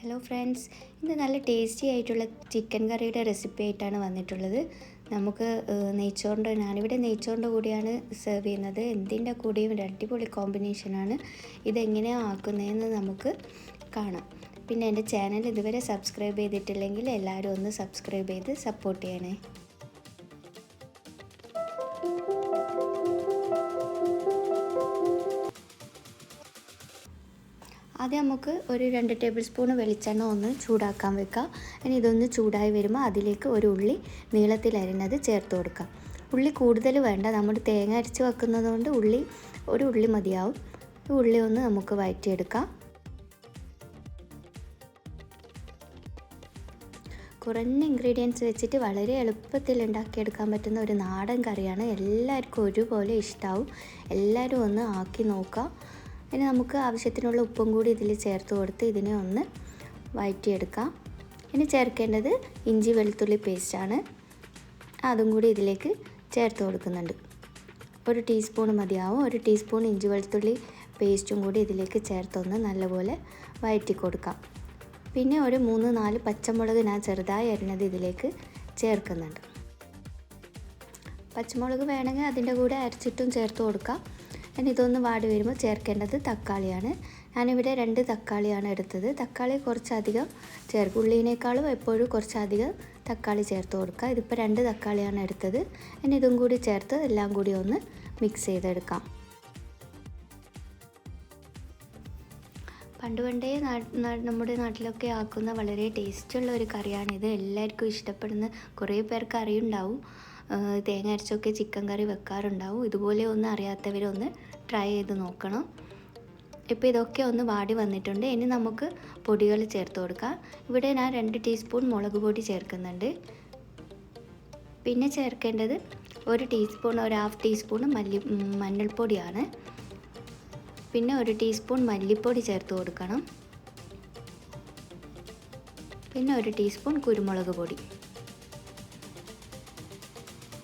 Hello friends ഇന്ന് നല്ല tasty ആയിട്ടുള്ള ചിക്കൻ കറിയുടെ റെസിപ്പി ആയിട്ടാണ് വന്നിട്ടുള്ളത്. നമുക്ക് നെയ്ച്ചോറിന്റെ ഞാനിവിടെ നെയ്ച്ചോറിന്റെ കൂടെയാണ് സെർവ് ചെയ്യുന്നത്. എന്തിന്റെ കൂടെയും ഒരു അടിപൊളി കോമ്പിനേഷനാണ് ഇതെങ്ങനെയാണ് ആക്കുന്നതെന്ന് നമുക്ക് കാണാം. പിന്നെ എന്റെ ചാനൽ ഇതുവരെ സബ്സ്ക്രൈബ് ചെയ്തിട്ടില്ലെങ്കിൽ എല്ലാവരും ഒന്ന് സബ്സ്ക്രൈബ് ചെയ്ത് സപ്പോർട്ട് ചെയ്യണേ. ആദ്യം നമുക്ക് ഒരു രണ്ട് ടേബിൾ സ്പൂൺ വെളിച്ചെണ്ണ ഒന്ന് ചൂടാക്കാൻ വെക്കാം. ഇനി ഇതൊന്ന് ചൂടായി വരുമ്പോൾ അതിലേക്ക് ഒരു ഉള്ളി നീളത്തിൽ അരിഞ്ഞത് ചേർത്ത് കൊടുക്കാം. ഉള്ളി കൂടുതൽ വേണ്ട. നമ്മൾ തേങ്ങ അരച്ച് വെക്കുന്നത് കൊണ്ട് ഉള്ളി ഒരു ഉള്ളി മതിയാവും. ഉള്ളി ഒന്ന് നമുക്ക് വഴറ്റിയെടുക്കാം. കുറഞ്ഞ ഇൻഗ്രീഡിയൻസ് വെച്ചിട്ട് വളരെ എളുപ്പത്തിൽ ഉണ്ടാക്കിയെടുക്കാൻ പറ്റുന്ന ഒരു നാടൻ കറിയാണ്. എല്ലാവർക്കും ഒരുപോലെ ഇഷ്ടമാവും എല്ലാവരും ഒന്ന് ആക്കി നോക്കാം. ഇനി നമുക്ക് ആവശ്യത്തിനുള്ള ഉപ്പും കൂടി ഇതിൽ ചേർത്ത് കൊടുത്ത് ഇതിനെ ഒന്ന് വഴറ്റിയെടുക്കാം ഇനി ചേർക്കേണ്ടത് ഇഞ്ചി വെളുത്തുള്ളി പേസ്റ്റാണ് അതും കൂടി ഇതിലേക്ക് ചേർത്ത് കൊടുക്കുന്നുണ്ട്. ഒരു ടീസ്പൂൺ മതിയാവും. ഒരു ടീസ്പൂൺ ഇഞ്ചി വെളുത്തുള്ളി പേസ്റ്റും കൂടി ഇതിലേക്ക് ചേർത്തൊന്ന് നല്ലപോലെ വഴറ്റി കൊടുക്കാം. പിന്നെ ഒരു മൂന്ന് നാല് പച്ചമുളക് ഞാൻ ചെറുതായി അരിഞ്ഞത് ഇതിലേക്ക് ചേർക്കുന്നുണ്ട്. പച്ചമുളക് വേണമെങ്കിൽ അതിന്റെ കൂടെ അരച്ചിട്ടും ചേർത്ത് കൊടുക്കാം. ഇനി ഇതൊന്ന് വാടി വരുമ്പോൾ ചേർക്കേണ്ടത് തക്കാളിയാണ്. ഞാനിവിടെ രണ്ട് തക്കാളിയാണ് എടുത്തത്. തക്കാളി കുറച്ചധികം ചേർക്കും ഉള്ളിനേക്കാളും എപ്പോഴും കുറച്ചധികം തക്കാളി ചേർത്ത് കൊടുക്കുക. ഇതിപ്പോൾ രണ്ട് തക്കാളിയാണ് എടുത്തത്. ഇനി ഇതും കൂടി ചേർത്ത് എല്ലാം കൂടി ഒന്ന് മിക്സ് ചെയ്തെടുക്കാം. പണ്ട് പണ്ടേ നമ്മുടെ നാട്ടിലൊക്കെ ആക്കുന്ന വളരെ ടേസ്റ്റുള്ള ഒരു കറിയാണിത് എല്ലാവർക്കും ഇഷ്ടപ്പെടുന്ന കുറേ പേർക്ക് അറിയുണ്ടാവും. തേങ്ങ അരച്ചൊക്കെ ചിക്കൻ കറി വെക്കാറുണ്ടാവും. ഇതുപോലെ ഒന്നും അറിയാത്തവരൊന്ന് ട്രൈ ചെയ്ത് നോക്കണം. ഇപ്പോൾ ഇതൊക്കെ ഒന്ന് വാടി വന്നിട്ടുണ്ട്. ഇനി നമുക്ക് പൊടികൾ ചേർത്ത് കൊടുക്കാം. ഇവിടെ ഞാൻ രണ്ട് ടീസ്പൂൺ മുളക് പൊടി ചേർക്കുന്നുണ്ട്. പിന്നെ ചേർക്കേണ്ടത് ഒരു ടീസ്പൂൺ ഒരു ഹാഫ് ടീസ്പൂൺ മല്ലി മഞ്ഞൾപ്പൊടിയാണ്. പിന്നെ ഒരു ടീസ്പൂൺ മല്ലിപ്പൊടി ചേർത്ത് കൊടുക്കണം. പിന്നെ ഒരു ടീസ്പൂൺ കുരുമുളക് പൊടി.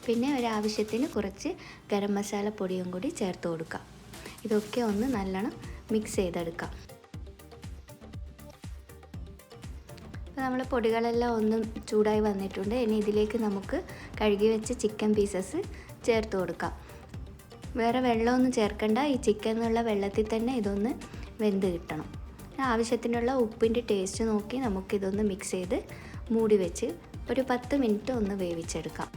പിന്നെ ഒരാവശ്യത്തിന് കുറച്ച് ഗരം മസാല പൊടിയും കൂടി ചേർത്ത് കൊടുക്കാം. ഇതൊക്കെ ഒന്ന് നല്ലോണം മിക്സ് ചെയ്തെടുക്കാം. അപ്പോൾ നമ്മൾ പൊടികളെല്ലാം ഒന്ന് ചൂടായി വന്നിട്ടുണ്ട്. ഇനി ഇതിലേക്ക് നമുക്ക് കഴുകി വെച്ച ചിക്കൻ പീസസ് ചേർത്ത് കൊടുക്കാം. വേറെ വെള്ളമൊന്നും ചേർക്കണ്ട. ഈ ചിക്കൻ എന്നുള്ള വെള്ളത്തിൽ തന്നെ ഇതൊന്ന് വെന്ത് കിട്ടണം. ആവശ്യത്തിനുള്ള ഉപ്പിന്റെ ടേസ്റ്റ് നോക്കി നമുക്കിതൊന്ന് മിക്സ് ചെയ്ത് മൂടി വെച്ച് ഒരു പത്ത് മിനിറ്റ് ഒന്ന് വേവിച്ചെടുക്കാം.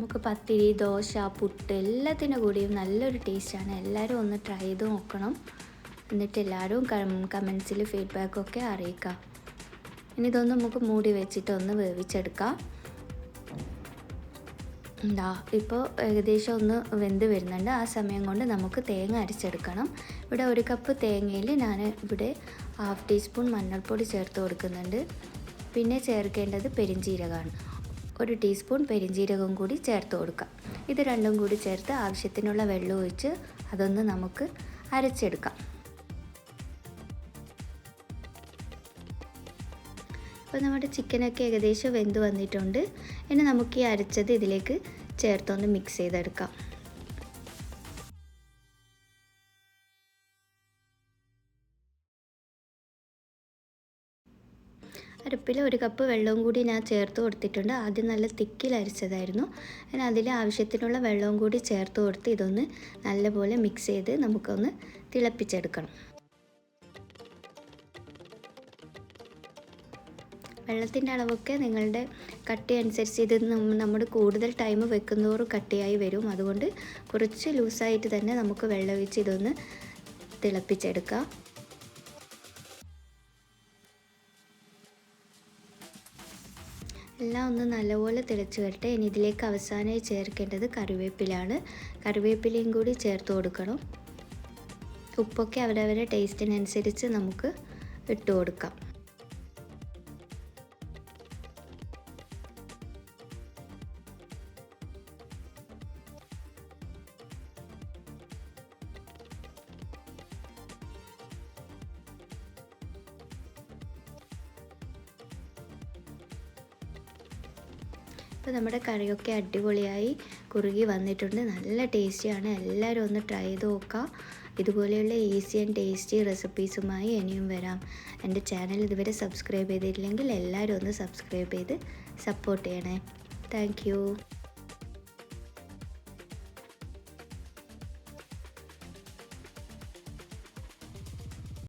നമുക്ക് പത്തിരി ദോശ പുട്ട് എല്ലാത്തിന്റെ കൂടിയും നല്ലൊരു ടേസ്റ്റാണ്. എല്ലാവരും ഒന്ന് ട്രൈ ചെയ്ത് നോക്കണം. എന്നിട്ട് എല്ലാവരും കമൻസിൽ ഫീഡ്ബാക്കൊക്കെ അറിയിക്കാം. ഇനി ഇതൊന്ന് നമുക്ക് മൂടി വെച്ചിട്ട് ഒന്ന് വേവിച്ചെടുക്കാം. എന്താ ഇപ്പോൾ ഏകദേശം ഒന്ന് വെന്ത് വരുന്നുണ്ട്. ആ സമയം കൊണ്ട് നമുക്ക് തേങ്ങ അരച്ചെടുക്കണം. ഇവിടെ ഒരു കപ്പ് തേങ്ങയിൽ ഞാൻ ഇവിടെ ഹാഫ് ടീസ്പൂൺ മഞ്ഞൾപ്പൊടി ചേർത്ത് കൊടുക്കുന്നുണ്ട്. പിന്നെ ചേർക്കേണ്ടത് പെരിഞ്ചീരകമാണ് ഒരു ടീസ്പൂൺ പെരിഞ്ചീരകം കൂടി ചേർത്ത് കൊടുക്കാം ഇത് രണ്ടും കൂടി ചേർത്ത് ആവശ്യത്തിനുള്ള വെള്ളം ഒഴിച്ച് അതൊന്ന് നമുക്ക് അരച്ചെടുക്കാം. അപ്പോൾ നമ്മുടെ ചിക്കനൊക്കെ ഏകദേശം വെന്ത് വന്നിട്ടുണ്ട്. ഇനി നമുക്ക് ഈ അരച്ചത് ഇതിലേക്ക് ചേർത്തൊന്ന് മിക്സ് ചെയ്തെടുക്കാം. അരപ്പിൽ ഒരു കപ്പ് വെള്ളവും കൂടി ഞാൻ ചേർത്ത് കൊടുത്തിട്ടുണ്ട്. ആദ്യം നല്ല തിക്കിൽ അരിച്ചതായിരുന്നു. ഞാൻ അതിൽ ആവശ്യത്തിനുള്ള വെള്ളവും കൂടി ചേർത്ത് കൊടുത്ത് ഇതൊന്ന് നല്ലപോലെ മിക്സ് ചെയ്ത് നമുക്കൊന്ന് തിളപ്പിച്ചെടുക്കണം. വെള്ളത്തിന്റെ അളവൊക്കെ നിങ്ങളുടെ കട്ടി അനുസരിച്ച് ഇത് നമ്മൾ കൂടുതൽ ടൈം വെക്കുന്നതോറും കട്ടിയായി വരും. അതുകൊണ്ട് കുറച്ച് ലൂസായിട്ട് തന്നെ നമുക്ക് വെള്ളം ഒഴിച്ച് ഇതൊന്ന് തിളപ്പിച്ചെടുക്കാം. എല്ലാം ഒന്ന് നല്ലപോലെ തിളച്ച് വരട്ടെ. ഇനി ഇതിലേക്ക് അവസാനമായി ചേർക്കേണ്ടത് കറിവേപ്പിലാണ്. കറിവേപ്പിലയും കൂടി ചേർത്ത് കൊടുക്കണം. ഉപ്പൊക്കെ അവരവരുടെ ടേസ്റ്റിനനുസരിച്ച് നമുക്ക് ഇട്ട് കൊടുക്കാം. അപ്പോൾ നമ്മുടെ കറിയൊക്കെ അടിപൊളിയായി കുറുകി വന്നിട്ടുണ്ട്. നല്ല ടേസ്റ്റിയാണ്. എല്ലാവരും ഒന്ന് ട്രൈ ചെയ്ത് നോക്കുക ഇതുപോലെയുള്ള ഈസി ആൻഡ് ടേസ്റ്റി റെസിപ്പീസുമായി ഇനിയും വരാം. എന്റെ ചാനൽ ഇതുവരെ സബ്സ്ക്രൈബ് ചെയ്തിട്ടില്ലെങ്കിൽ എല്ലാവരും ഒന്ന് സബ്സ്ക്രൈബ് ചെയ്ത് സപ്പോർട്ട് ചെയ്യണേ. താങ്ക്